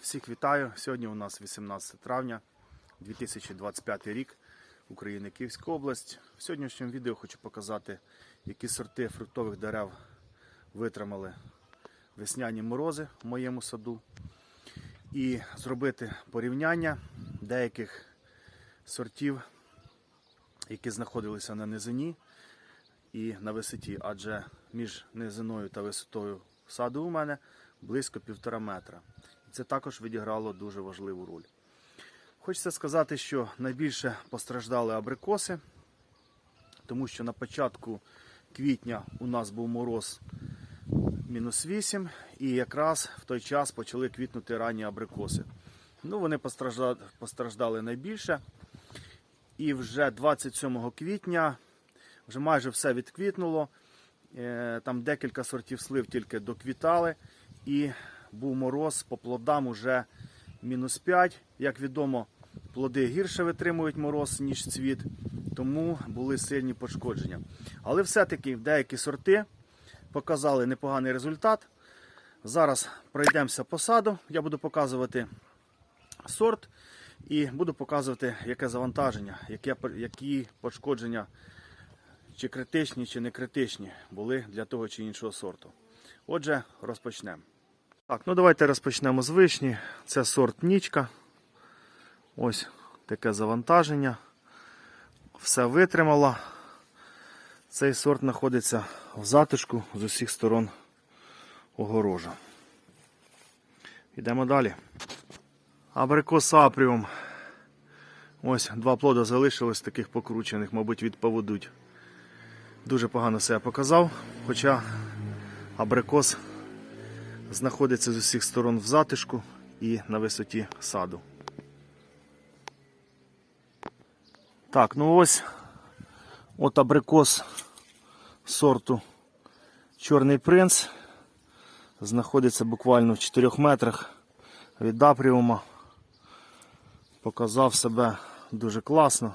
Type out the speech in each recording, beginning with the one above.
Всіх вітаю. Сьогодні у нас 18 травня 2025 рік, Україна, Київська область. В сьогоднішньому відео хочу показати, які сорти фруктових дерев витримали весняні морози в моєму саду. І зробити порівняння деяких сортів, які знаходилися на низині і на висоті, адже між низиною та висотою саду у мене близько півтора метра. Це також відіграло дуже важливу роль. Хочеться сказати, що найбільше постраждали абрикоси, тому що на початку квітня у нас був мороз мінус 8, і якраз в той час почали квітнути ранні абрикоси. Ну, вони постраждали, постраждали найбільше. І вже 27 квітня вже майже все відквітнуло. Е, Там декілька сортів слив тільки доквітали. І був мороз по плодам уже мінус 5. Як відомо, плоди гірше витримують мороз, ніж цвіт, тому були сильні пошкодження. Але все-таки деякі сорти показали непоганий результат. Зараз пройдемося по саду. Я буду показувати сорт і буду показувати, яке завантаження, яке, які пошкодження, чи критичні, чи не критичні були для того чи іншого сорту. Отже, розпочнемо. Так, ну давайте розпочнемо з вишні. Це сорт нічка. Ось таке завантаження. Все витримало. Цей сорт знаходиться в затишку з усіх сторон огорожа. Йдемо далі. Абрикос апріум. Ось два плода залишилось таких покручених, мабуть, відповедуть. Дуже погано себе показав, хоча абрикос знаходиться з усіх сторон в затишку і на висоті саду. Так, ну ось от абрикос сорту Чорний принц. Знаходиться буквально в 4 метрах від апріума. Показав себе дуже класно.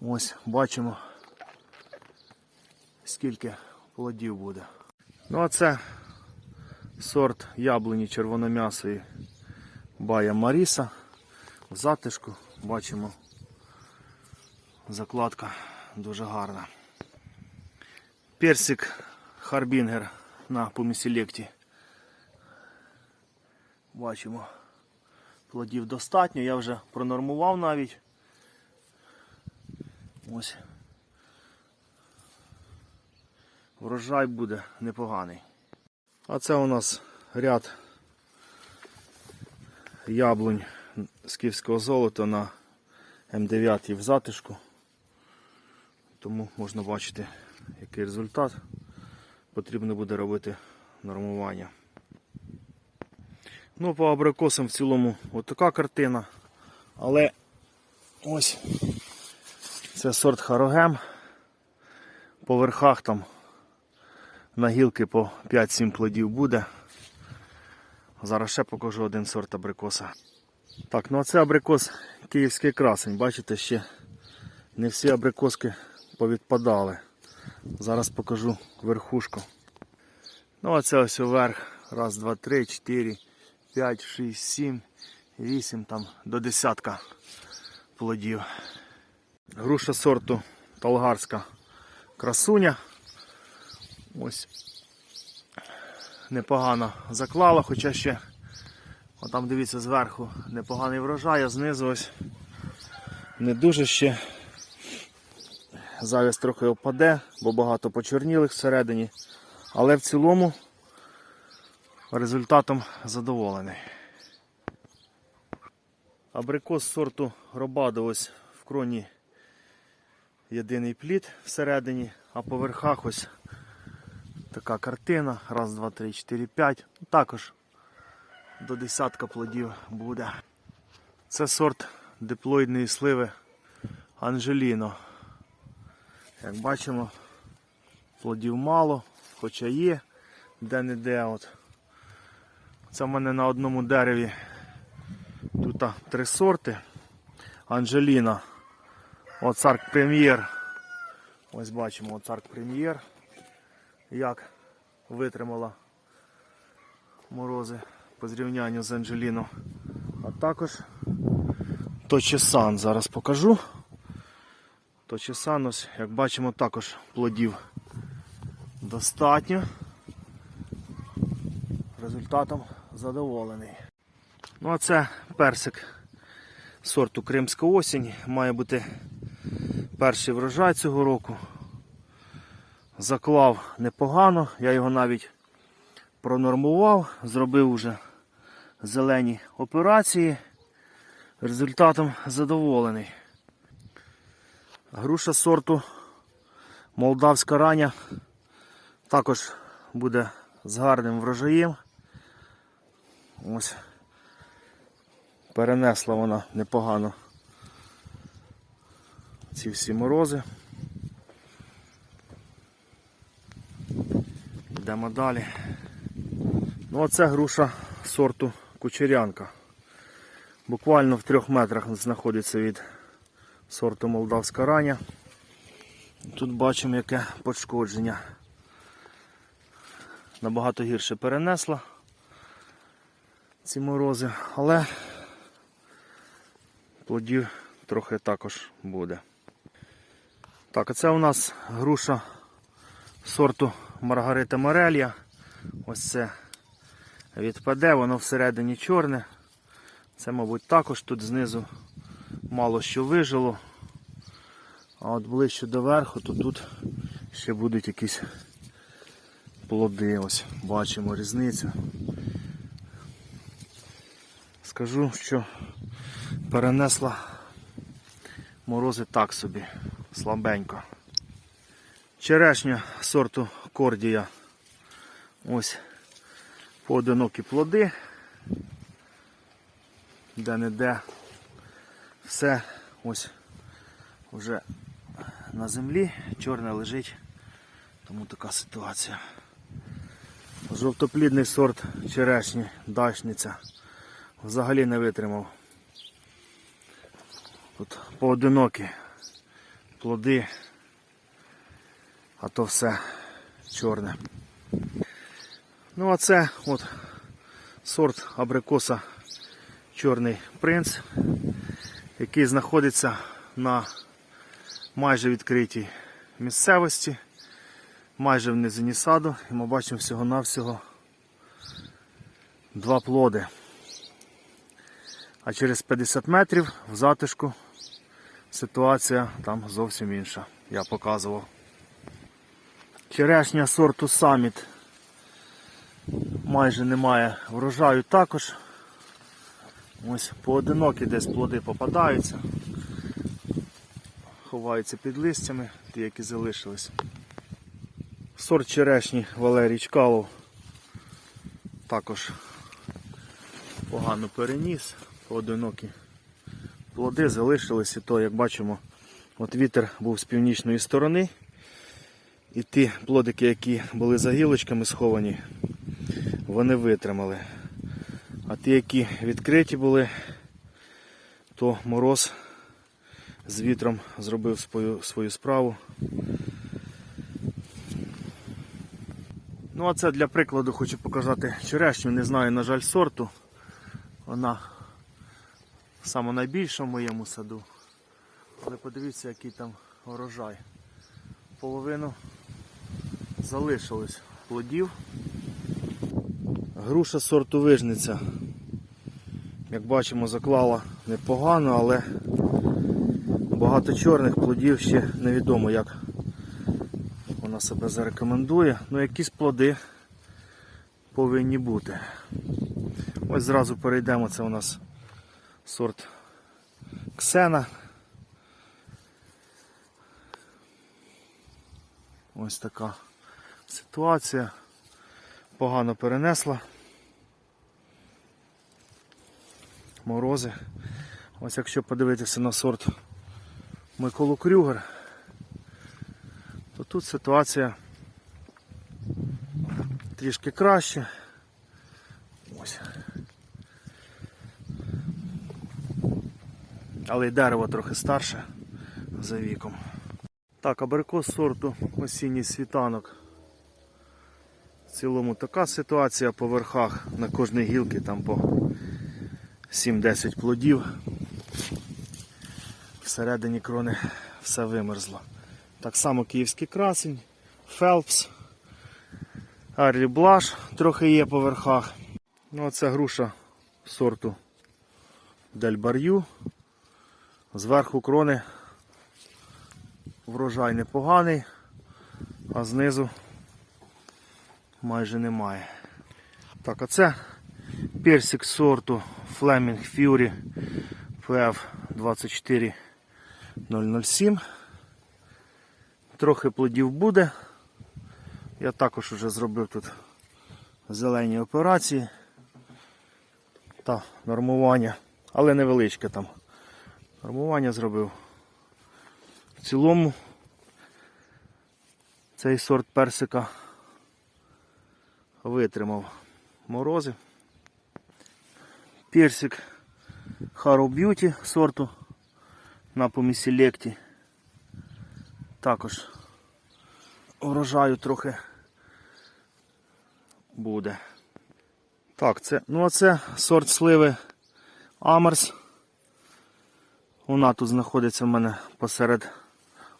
Ось бачимо, скільки плодів буде. Ну а це сорт яблуні червоном'ясої Бая Маріса. В затишку бачимо закладка дуже гарна. Персик Харбінгер на поміселекті. Бачимо, плодів достатньо, я вже пронормував навіть. Ось. Врожай буде непоганий. А це у нас ряд яблунь скіфського золота на М9 в затишку. Тому можна бачити, який результат. Потрібно буде робити нормування. Ну, по абрикосам в цілому отака картина. Але ось це сорт Харогем. По верхах там на гілки по 5-7 плодів буде. Зараз ще покажу один сорт абрикоса. Так, ну а це абрикос київський красень. Бачите, ще не всі абрикоски повідпадали. Зараз покажу верхушку. Ну а це ось вверх. Раз, два, три, чотири, п'ять, шість, сім, вісім, там до десятка плодів. Груша сорту Талгарська красуня. Ось непогано заклала, хоча ще отам дивіться зверху непоганий врожай, а знизу ось не дуже ще. Завість трохи опаде, бо багато почорнілих всередині. Але в цілому результатом задоволений. Абрикос сорту Робадо ось в кроні єдиний плід всередині, а по верхах ось така картина. Раз, два, три, чотири, п'ять. Також до десятка плодів буде. Це сорт диплоїдної сливи Анжеліно. Як бачимо, плодів мало, хоча є де-не-де. От. Це в мене на одному дереві тут три сорти. Анжеліна. Оцарк прем'єр. Ось бачимо оцарк прем'єр. Як витримала морози по зрівнянню з Анджеліно. А також Точесан зараз покажу. Точесан, ось, як бачимо, також плодів достатньо. Результатом задоволений. Ну а це персик сорту Кримська осінь. Має бути перший врожай цього року. Заклав непогано, я його навіть пронормував, зробив уже зелені операції. Результатом задоволений. Груша сорту Молдавська раня також буде з гарним врожаєм. Ось перенесла вона непогано ці всі морози. Йдемо далі. Ну а це груша сорту кучерянка. Буквально в трьох метрах знаходиться від сорту Молдавська раня. Тут бачимо, яке пошкодження. Набагато гірше перенесла ці морози, але плодів трохи також буде. Так, а це у нас груша сорту Маргарита Морелья. Ось це відпаде, воно всередині чорне. Це, мабуть, також тут знизу мало що вижило. А от ближче до верху, то тут ще будуть якісь плоди. Ось бачимо різницю. Скажу, що перенесла морози так собі, слабенько. Черешня сорту Кордія. Ось поодинокі плоди. Де-не-де все ось вже на землі, чорне лежить, тому така ситуація. Жовтоплідний сорт черешні, дачниця. Взагалі не витримав. Тут поодинокі плоди, а то все чорне. Ну а це от сорт абрикоса Чорний принц, який знаходиться на майже відкритій місцевості, майже в низині саду, і ми бачимо всього-навсього два плоди. А через 50 метрів в затишку ситуація там зовсім інша. Я показував. Черешня сорту Саміт майже немає врожаю також. Ось поодинокі десь плоди попадаються, ховаються під листями, ті, які залишились. Сорт черешні Валерій Чкалов також погано переніс, поодинокі плоди залишились і то, як бачимо, от вітер був з північної сторони. І ті плодики, які були за гілочками сховані, вони витримали. А ті, які відкриті були, то мороз з вітром зробив свою, свою справу. Ну а це для прикладу хочу показати черешню, не знаю, на жаль, сорту. Вона саме найбільша в моєму саду. Але подивіться, який там урожай. Половину залишилось плодів. Груша сорту вижниця. Як бачимо, заклала непогано, але багато чорних плодів ще невідомо, як вона себе зарекомендує. Ну, якісь плоди повинні бути. Ось зразу перейдемо, це у нас сорт Ксена. Ось така ситуація. Погано перенесла. Морози. Ось якщо подивитися на сорт Миколу Крюгер, то тут ситуація трішки краще. Ось. Але й дерево трохи старше за віком. Так, абрикос сорту осінній світанок. Цілому така ситуація по верхах на кожній гілці там по 7-10 плодів. Всередині крони все вимерзло. Так само київський красень, Фелпс, Арлі Блаш трохи є по верхах. Ну, це груша сорту Дель Бар'ю. Зверху крони врожай непоганий, а знизу майже немає. Так, а це персик сорту Fleming Fury PF 24007. Трохи плодів буде. Я також вже зробив тут зелені операції та нормування, але невеличке там. Нормування зробив. В цілому цей сорт персика витримав морози. Персик Harrow Beauty сорту на поміселекті. Також врожаю трохи буде. Так, це, ну а це сорт сливи Амерс. Вона тут знаходиться в мене посеред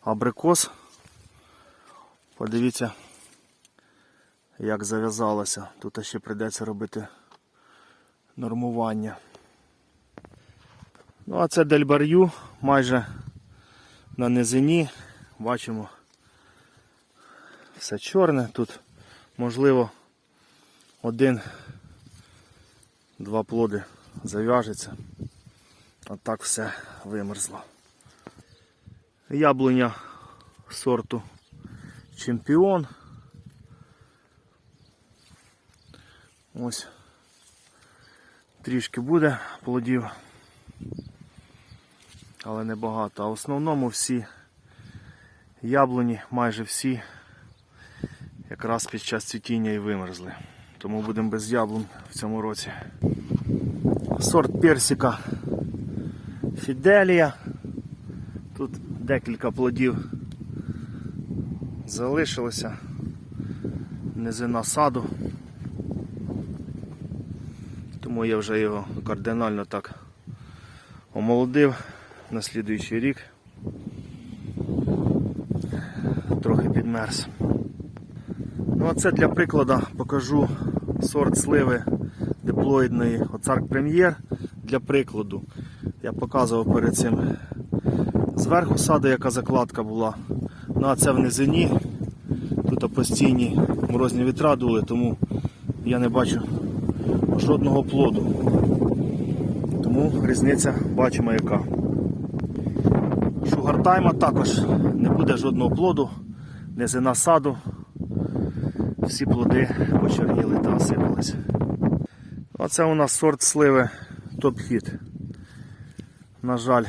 абрикос. Подивіться, як зав'язалося. Тут ще прийдеться робити нормування. Ну, а це дельбар'ю майже на низині. Бачимо все чорне. Тут можливо один-два плоди зав'яжеться. А так все вимерзло. Яблуня сорту чемпіон. Ось трішки буде плодів, але небагато. А в основному всі яблуні, майже всі, якраз під час цвітіння і вимерзли. Тому будемо без яблунь в цьому році. Сорт персика Фіделія. Тут декілька плодів залишилося. Низина саду. Тому я вже його кардинально так омолодив на слідуючий рік. Трохи підмерз. Ну а це для прикладу покажу сорт сливи диплоїдної Оцарк Прем'єр. Для прикладу. Я показував перед цим зверху саду, яка закладка була. Ну а це в низині. Тут постійні морозні вітра дули, тому я не бачу жодного плоду. Тому різниця бачимо яка. Шугартайма також не буде жодного плоду, низина саду. Всі плоди почерніли та осипались. Оце у нас сорт сливи топ-хіт. На жаль,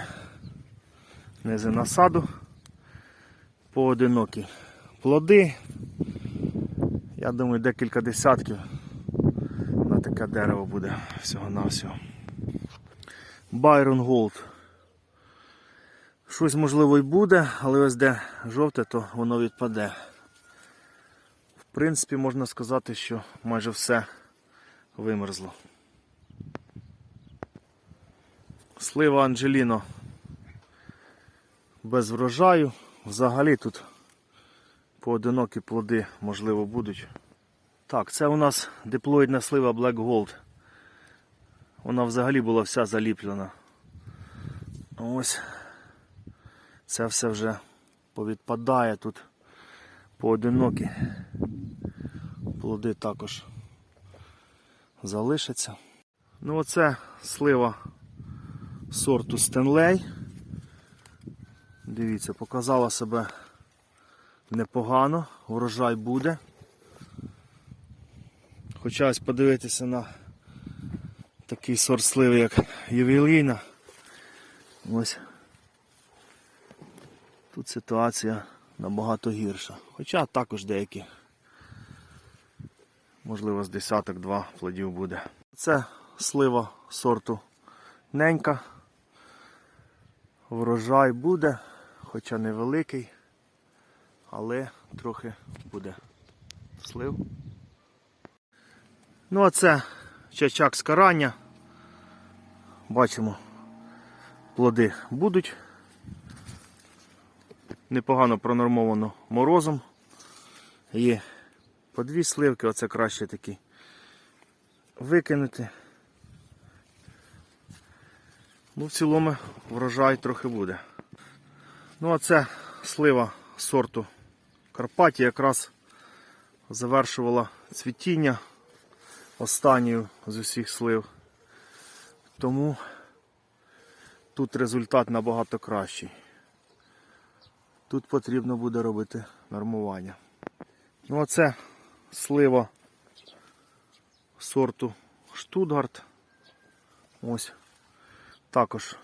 низина саду. Поодинокі плоди. Я думаю, декілька десятків таке дерево буде всього-навсього. Байрон Голд. Щось можливо і буде, але ось де жовте, то воно відпаде. В принципі, можна сказати, що майже все вимерзло. Слива Анджеліно без врожаю. Взагалі тут поодинокі плоди, можливо, будуть. Так, це у нас диплоїдна слива Black Gold. Вона взагалі була вся заліплена. Ось це все вже повідпадає тут поодинокі. Плоди також залишаться. Ну оце слива сорту Стенлей. Дивіться, показала себе непогано, урожай буде. Хоча ось подивитися на такий сорт сливи, як ювілейна. Ось тут ситуація набагато гірша. Хоча також деякі, можливо, з десяток-два плодів буде. Це слива сорту ненька. Врожай буде, хоча невеликий, але трохи буде слив. Ну, а це чачак з карання. Бачимо, плоди будуть. Непогано пронормовано морозом. Є по дві сливки, оце краще такі викинути. Ну, в цілому врожай трохи буде. Ну, а це слива сорту Карпаті якраз завершувала цвітіння останньою з усіх слив. Тому тут результат набагато кращий. Тут потрібно буде робити нормування. Ну, а це слива сорту Штутгарт. Ось. Також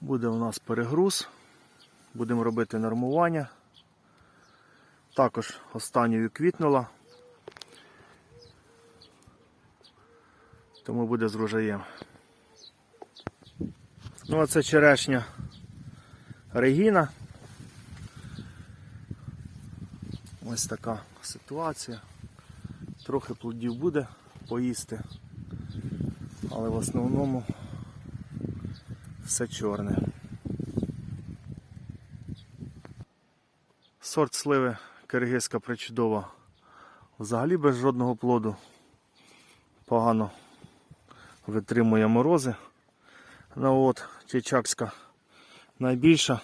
буде у нас перегруз. Будемо робити нормування. Також останньою квітнула. Тому буде з врожаєм. Ну а це черешня Регіна. Ось така ситуація. Трохи плодів буде поїсти, але в основному все чорне. Сорт сливи киргизька причудова. Взагалі без жодного плоду. Погано витримує морози. Ну от, чечакська найбільша.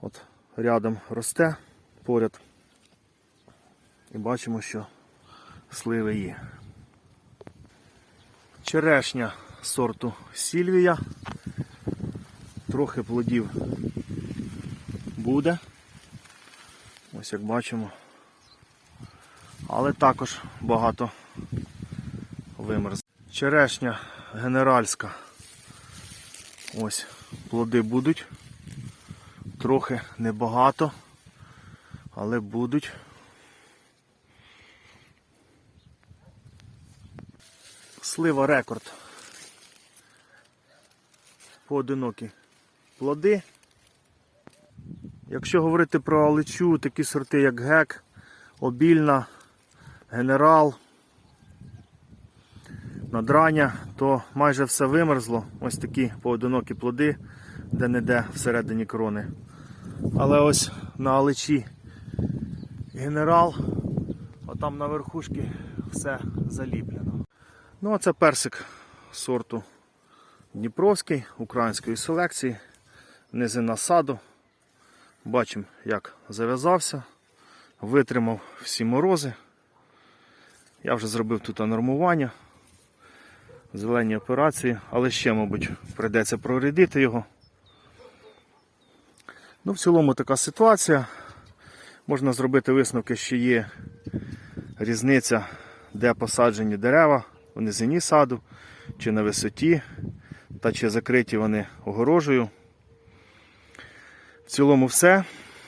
От рядом росте поряд. І бачимо, що сливи є. Черешня сорту Сільвія. Трохи плодів буде. Ось як бачимо. Але також багато вимерз. Черешня генеральська. Ось плоди будуть. Трохи небагато, але будуть. Слива рекорд. Поодинокі плоди. Якщо говорити про алечу, такі сорти, як гек, обільна, генерал, надраня, то майже все вимерзло. Ось такі поодинокі плоди, де-не-де всередині крони. Але ось на алечі генерал, отам на верхушці все заліплено. Ну, а це персик сорту Дніпровський, української селекції, низина саду. Бачимо, як зав'язався, витримав всі морози. Я вже зробив тут нормування, зелені операції, але ще, мабуть, прийдеться прорядити його. Ну, в цілому така ситуація. Можна зробити висновки, що є різниця, де посаджені дерева в низині саду, чи на висоті, та чи закриті вони огорожею. В цілому все.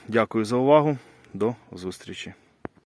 Дякую за увагу. До зустрічі.